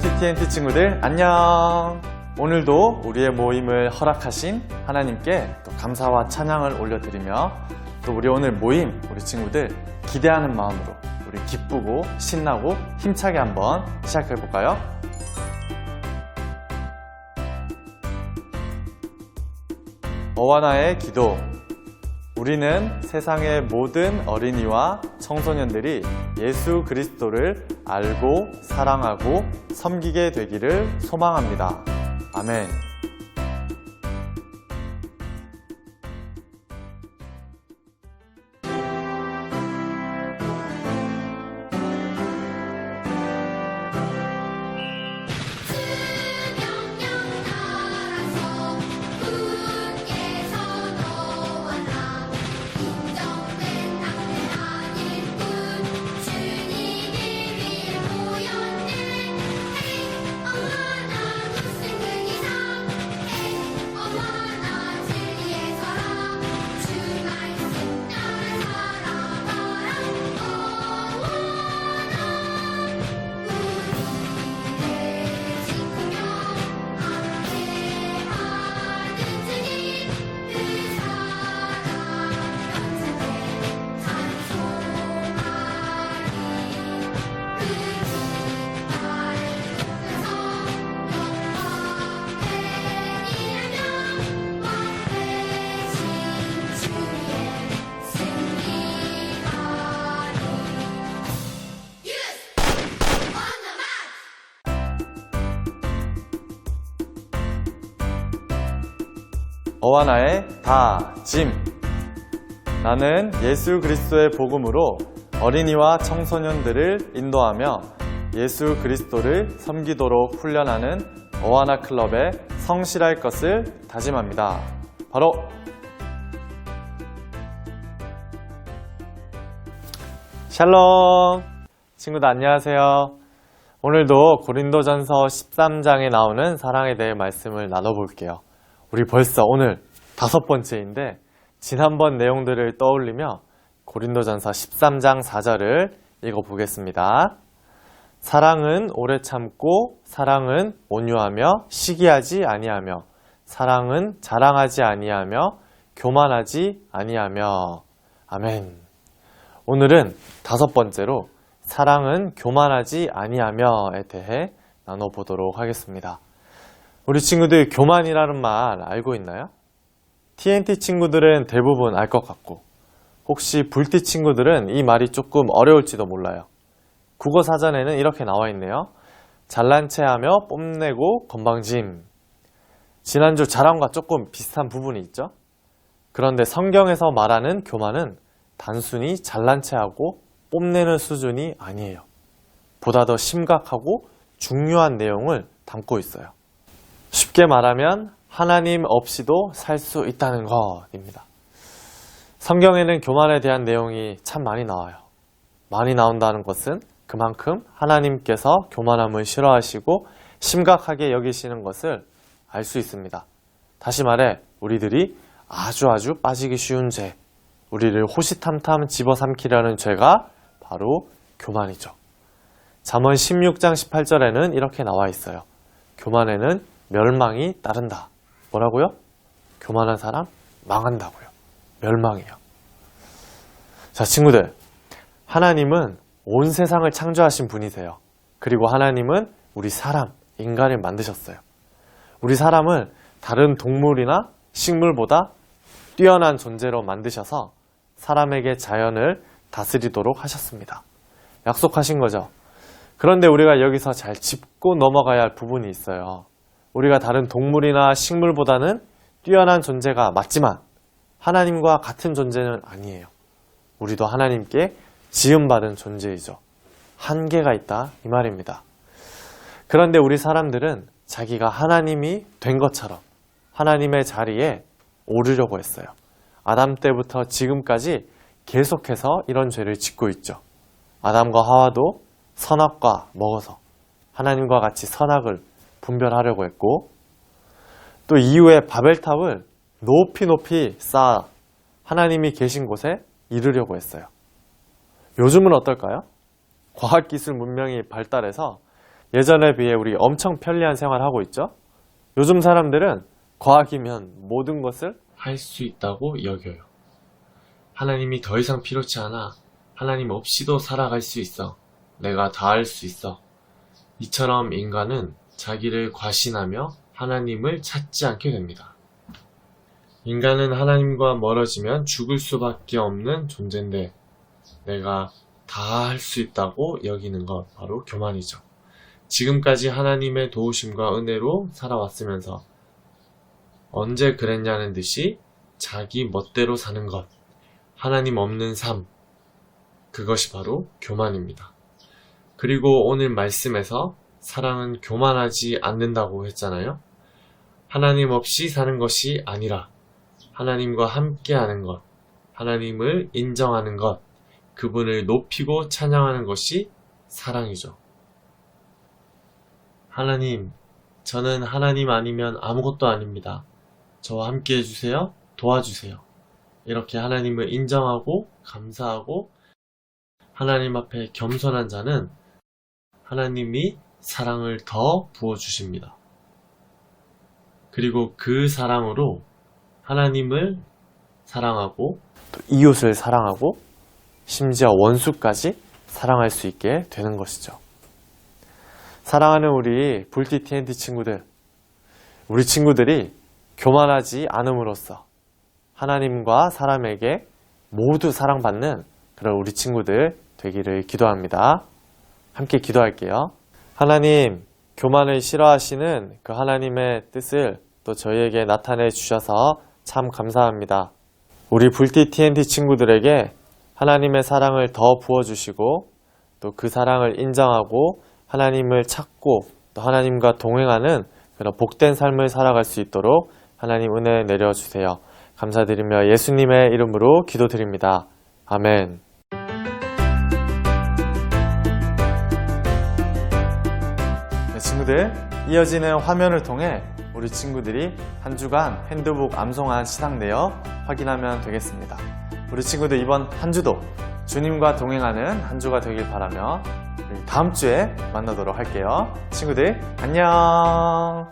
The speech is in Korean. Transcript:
물티 TNT 친구들 안녕. 오늘도 우리의 모임을 허락하신 하나님께 또 감사와 찬양을 올려드리며 또 우리 오늘 모임 우리 친구들 기대하는 마음으로 우리 기쁘고 신나고 힘차게 한번 시작해 볼까요? 어와 나의 기도 우리는 세상의 모든 어린이와 청소년들이 예수 그리스도를 알고 사랑하고 섬기게 되기를 소망합니다. 아멘. 어와 나의 다짐 나는 예수 그리스도의 복음으로 어린이와 청소년들을 인도하며 예수 그리스도를 섬기도록 훈련하는 어와나 클럽에 성실할 것을 다짐합니다. 바로 샬롬 친구들 안녕하세요. 오늘도 고린도전서 13장에 나오는 사랑에 대해 말씀을 나눠볼게요. 우리 벌써 오늘 다섯 번째인데 지난번 내용들을 떠올리며 고린도전서 13장 4절을 읽어보겠습니다. 사랑은 오래 참고 사랑은 온유하며 시기하지 아니하며 사랑은 자랑하지 아니하며 교만하지 아니하며 아멘. 오늘은 다섯 번째로 사랑은 교만하지 아니하며에 대해 나눠보도록 하겠습니다. 우리 친구들 교만이라는 말 알고 있나요? TNT 친구들은 대부분 알 것 같고 혹시 불티 친구들은 이 말이 조금 어려울지도 몰라요. 국어 사전에는 이렇게 나와 있네요. 잘난 체하며 뽐내고 건방짐. 지난주 자랑과 조금 비슷한 부분이 있죠? 그런데 성경에서 말하는 교만은 단순히 잘난 체하고 뽐내는 수준이 아니에요. 보다 더 심각하고 중요한 내용을 담고 있어요. 쉽게 말하면 하나님 없이도 살 수 있다는 것입니다. 성경에는 교만에 대한 내용이 참 많이 나와요. 많이 나온다는 것은 그만큼 하나님께서 교만함을 싫어하시고 심각하게 여기시는 것을 알 수 있습니다. 다시 말해, 우리들이 아주 아주 빠지기 쉬운 죄, 우리를 호시탐탐 집어삼키려는 죄가 바로 교만이죠. 잠언 16장 18절에는 이렇게 나와 있어요. 교만에는 멸망이 따른다. 뭐라고요? 교만한 사람 망한다고요. 멸망이요. 자, 친구들. 하나님은 온 세상을 창조하신 분이세요. 그리고 하나님은 우리 사람, 인간을 만드셨어요. 우리 사람을 다른 동물이나 식물보다 뛰어난 존재로 만드셔서 사람에게 자연을 다스리도록 하셨습니다. 약속하신 거죠. 그런데 우리가 여기서 잘 짚고 넘어가야 할 부분이 있어요. 우리가 다른 동물이나 식물보다는 뛰어난 존재가 맞지만 하나님과 같은 존재는 아니에요. 우리도 하나님께 지음받은 존재이죠. 한계가 있다 이 말입니다. 그런데 우리 사람들은 자기가 하나님이 된 것처럼 하나님의 자리에 오르려고 했어요. 아담 때부터 지금까지 계속해서 이런 죄를 짓고 있죠. 아담과 하와도 선악과 먹어서 하나님과 같이 선악을 분별하려고 했고 또 이후에 바벨탑을 높이 높이 쌓아 하나님이 계신 곳에 이르려고 했어요. 요즘은 어떨까요? 과학기술 문명이 발달해서 예전에 비해 우리 엄청 편리한 생활을 하고 있죠? 요즘 사람들은 과학이면 모든 것을 할 수 있다고 여겨요. 하나님이 더 이상 필요치 않아. 하나님 없이도 살아갈 수 있어. 내가 다 할 수 있어. 이처럼 인간은 자기를 과신하며 하나님을 찾지 않게 됩니다. 인간은 하나님과 멀어지면 죽을 수밖에 없는 존재인데 내가 다 할 수 있다고 여기는 것 바로 교만이죠. 지금까지 하나님의 도우심과 은혜로 살아왔으면서 언제 그랬냐는 듯이 자기 멋대로 사는 것, 하나님 없는 삶, 그것이 바로 교만입니다. 그리고 오늘 말씀에서 사랑은 교만하지 않는다고 했잖아요. 하나님 없이 사는 것이 아니라 하나님과 함께 하는 것, 하나님을 인정하는 것, 그분을 높이고 찬양하는 것이 사랑이죠. 하나님, 저는 하나님 아니면 아무것도 아닙니다. 저와 함께 해주세요. 도와주세요. 이렇게 하나님을 인정하고 감사하고 하나님 앞에 겸손한 자는 하나님이 사랑을 더 부어주십니다. 그리고 그 사랑으로 하나님을 사랑하고 또 이웃을 사랑하고 심지어 원수까지 사랑할 수 있게 되는 것이죠. 사랑하는 우리 불티 TNT 친구들, 우리 친구들이 교만하지 않음으로써 하나님과 사람에게 모두 사랑받는 그런 우리 친구들 되기를 기도합니다. 함께 기도할게요. 하나님, 교만을 싫어하시는 그 하나님의 뜻을 또 저희에게 나타내 주셔서 참 감사합니다. 우리 불티 TNT 친구들에게 하나님의 사랑을 더 부어주시고 또 그 사랑을 인정하고 하나님을 찾고 또 하나님과 동행하는 그런 복된 삶을 살아갈 수 있도록 하나님 은혜 내려주세요. 감사드리며 예수님의 이름으로 기도드립니다. 아멘. 친구들, 이어지는 화면을 통해 우리 친구들이 한 주간 핸드북 암송한 신앙 내역 확인하면 되겠습니다. 우리 친구들 이번 한 주도 주님과 동행하는 한 주가 되길 바라며 다음 주에 만나도록 할게요. 친구들, 안녕!